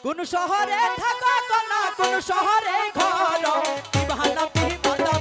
কোন শহরে থাকো না কোন শহরে ঘর। কি বাহানা কি বাদা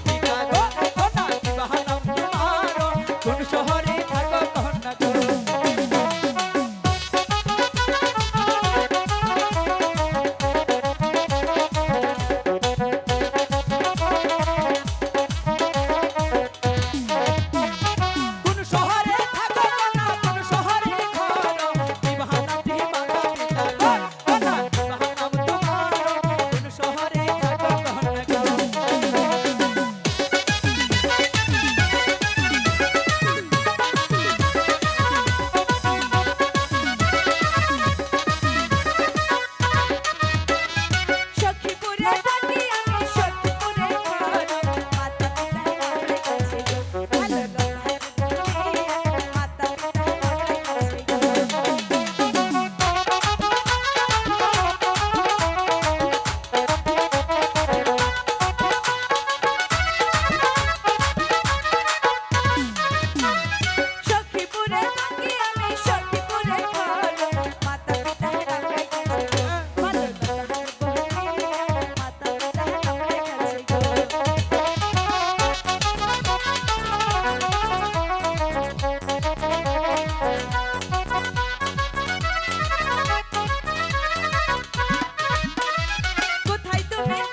Bye.